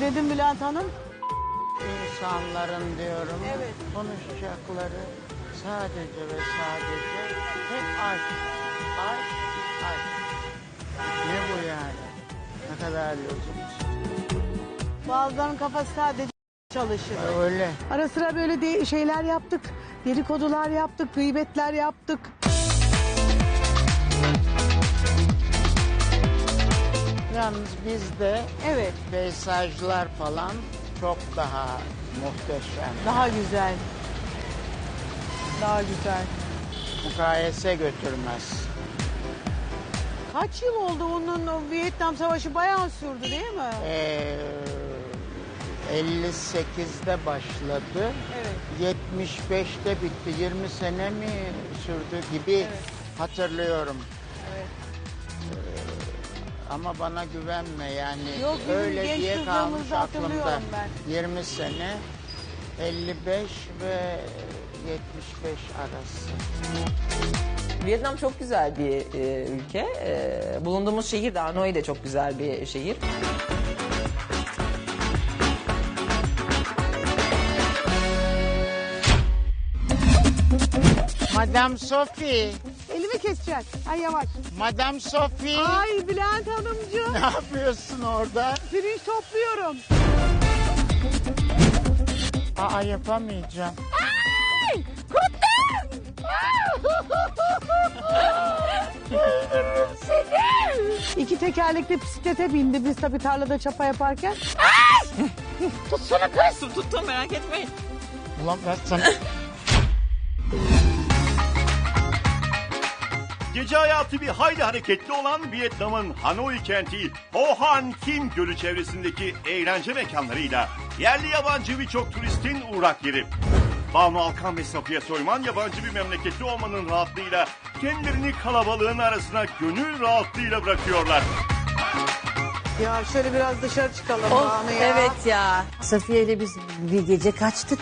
Ne dedim Bülent Hanım? İnsanların diyorum Evet. konuşacakları sadece ve sadece hep aşk, aşk, aşk. Ne bu yani? Ne kadar lüzumsuz. Bazılarının kafası sadece çalışır. Öyle. Ara sıra böyle de şeyler yaptık. Dedikodular yaptık, gıybetler yaptık. Yalnız bizde Evet, peysajlar falan çok daha muhteşem. daha güzel. Daha güzel. Mukayese götürmez. Kaç yıl oldu onun o Vietnam Savaşı bayağı sürdü değil mi? Ee, 58'de başladı. Evet. 75'te bitti. 20 sene mi sürdü gibi hatırlıyorum. Ama bana güvenme yani. Yok, bizim öyle genç diye kalmış aklımda. ben. 20 sene 55 ve 75 arası. Vietnam çok güzel bir e, ülke. E, bulunduğumuz şehir de Hanoi de çok güzel bir şehir. Madame Sophie, Elimi keseceksin. Ay yavaş. Madame Sophie. Ay Bülent Hanımcığım. Ne yapıyorsun orada? Pirinç topluyorum. Aa yapamayacağım. İki tekerlekli bisiklete bindi biz tabii tarlada çapa yaparken. Tuttum merak etmeyin. Ulan ben sana... Gece hayatı bir hayli hareketli olan Vietnam'ın Hanoi kenti Ho Han Kim Gölü çevresindeki eğlence mekanlarıyla yerli yabancı birçok turistin uğrak yeri. Banu Alkan ve Safiye Soyman yabancı bir memleketli olmanın rahatlığıyla kendilerini kalabalığın arasına gönül rahatlığıyla bırakıyorlar. Ya şöyle biraz dışarı çıkalım Banu ya. Evet ya. Safiye ile biz bir gece kaçtık.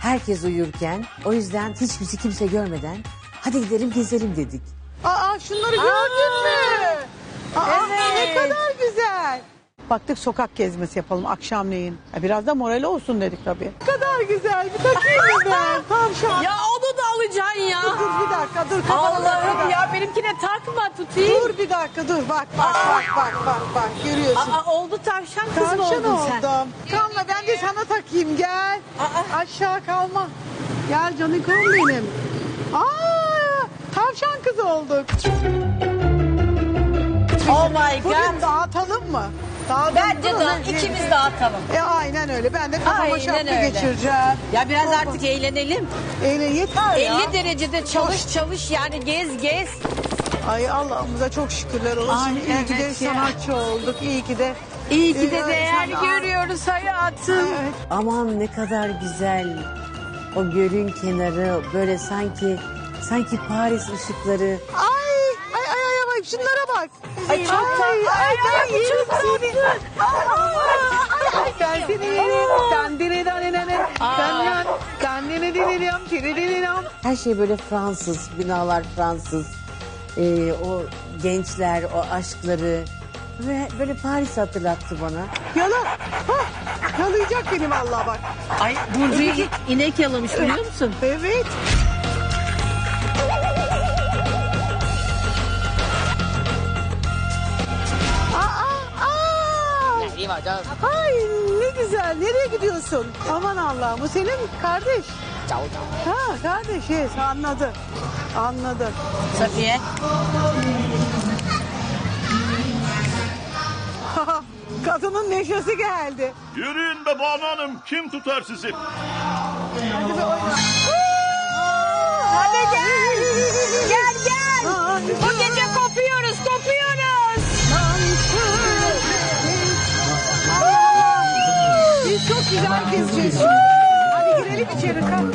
Herkes uyurken o yüzden hiç bizi kimse görmeden hadi gidelim gezelim dedik. Aa şunları gördün mü? Aa, ne Evet. kadar güzel. Baktık sokak gezmesi yapalım akşamleyin. Ha, Biraz da moral olsun dedik tabii. Ne kadar güzel bir takayım mı ben? Tavşan. Ya onu da alacaksın ya. Dur bir dakika dur. kafana Allah'ım takma. ya benimkine takma tutayım. Dur bir dakika dur bak bak bak bak bak bak görüyorsun. Aa, oldu tavşan kızım Tavşan oldun sen. oldum. Kalma ben de sana takayım gel. Aşağı kalma. Gel canikom benim. Aa, tavşan kız olduk. Oh my Bugün god. dağıtalım mı? Dağıtalım Bence de ikimiz dağıtalım. E aynen öyle. Ben de kafama Aynen şapka öyle. geçireceğim. Ya biraz artık eğlenelim. Eyle yeter ya. 50 derecede çalış çalış yani gez gez. Ay Allah'ımıza çok şükürler olsun. Ay, iyi ki de evet ya. sanatçı olduk. İyi ki de. İyi ki de değer sana- görüyoruz hayatım. Evet. Aman ne kadar güzel. O gölün kenarı böyle sanki sanki Paris ışıkları. Ay ay ay ay ay şunlara bak. Ay, çok. Ay, ay, Ay, ay, çok seni. Ben seni yerim. Dandini dinilam, tiri dinilam. Her şey böyle Fransız, binalar Fransız. Ee, o gençler, o aşkları ve böyle Paris hatırlattı bana. Yala. Hah, yalayacak beni vallahi bak. Ay Burcu'yu inek yalamış biliyor musun? Evet. Aa. Ay ne güzel. Nereye gidiyorsun? Aman Allah'ım bu senin kardeş. Ha kardeş yes anladı. Anladı. Safiye. Kadının neşesi geldi. Yürüyün be Banu Hanım kim tutar sizi? Hadi be oyna. Hadi gel. Gel gel. Bu gece kopuyoruz kopuyoruz. Güzel gezeceğiz şimdi. Hadi girelim içeri kalk.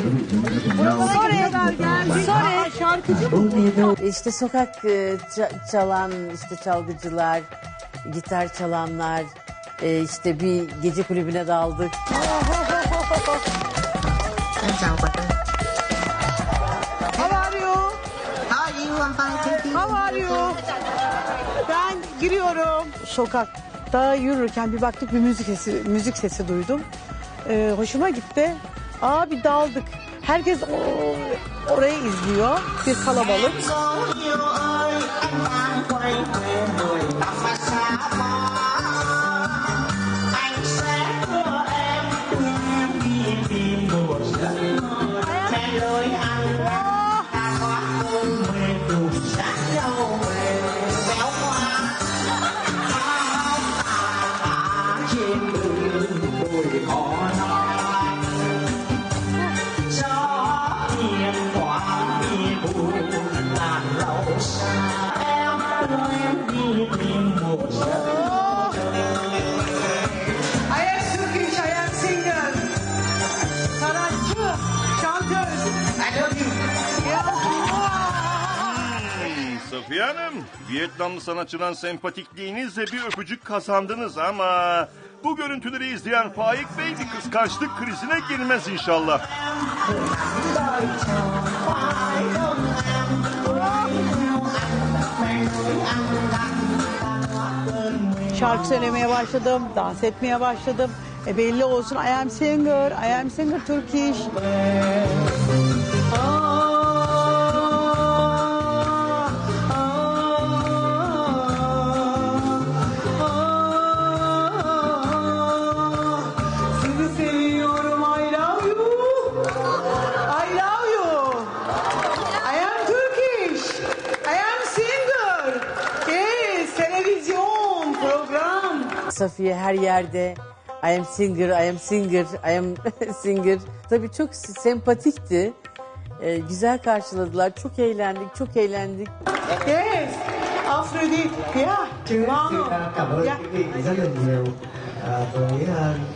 Buralara kadar geldik. Sonra şarkıcı mı? İşte sokak e, ça- çalan işte çalgıcılar, gitar çalanlar, e, işte bir gece kulübüne daldık. How are you? How are you? Ben giriyorum. Sokak Hatta yürürken bir baktık bir müzik sesi, müzik sesi duydum. Ee, hoşuma gitti. Aa bir daldık. Herkes o- orayı izliyor. Bir kalabalık. Safiye Hanım, Vietnamlı sanatçıdan sempatikliğinizle bir öpücük kazandınız ama... Bu görüntüleri izleyen Faik Bey bir kıskançlık krizine girmez inşallah. Şarkı söylemeye başladım, dans etmeye başladım. E belli olsun I am singer, I am singer Turkish. Safiye her yerde I am singer, I am singer, I am singer. Tabii çok sempatikti. Ee, güzel karşıladılar. Çok eğlendik, çok eğlendik. Yes, Afrodit. Yeah, Banu.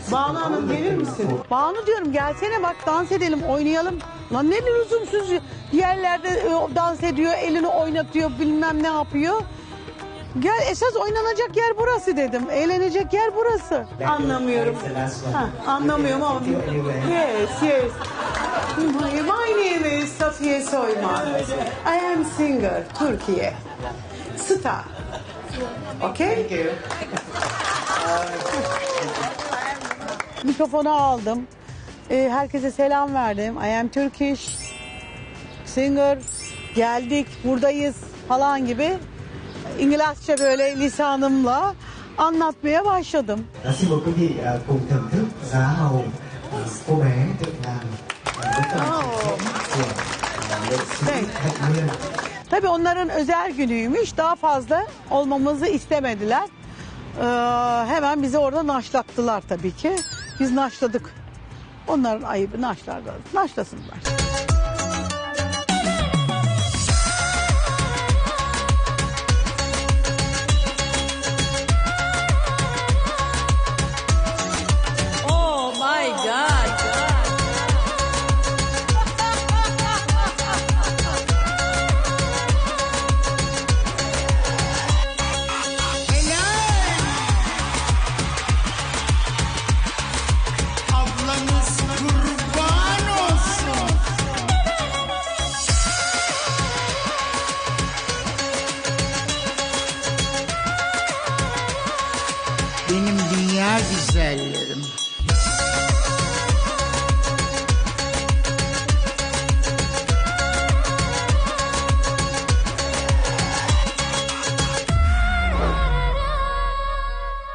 sự Banu Hanım gelir misin? Banu diyorum gelsene bak dans edelim, oynayalım. Lan ne lüzumsuz yerlerde e, dans ediyor, elini oynatıyor, bilmem ne yapıyor. Gel esas oynanacak yer burası dedim. Eğlenecek yer burası. Anlamıyorum. Ha, anlamıyorum ama. Yes, yes. My, my name is Safiye Soyman. I am singer, Türkiye. Star. Okay? Mikrofonu aldım. Ee, herkese selam verdim. I am Turkish singer. Geldik, buradayız falan gibi. İngilizce böyle lisanımla anlatmaya başladım. Xin mời quý vị cùng thưởng thức giá hầu cô bé được làm à, với phần trình diễn của à, nghệ sĩ Thank Hạnh Nguyên. Tabii onların özel günüymüş. Daha fazla olmamızı istemediler. Ee, hemen bizi orada naşlattılar tabii ki. Biz naşladık. Onların ayıbı naşlarlar. Naşlasınlar. Gisèle.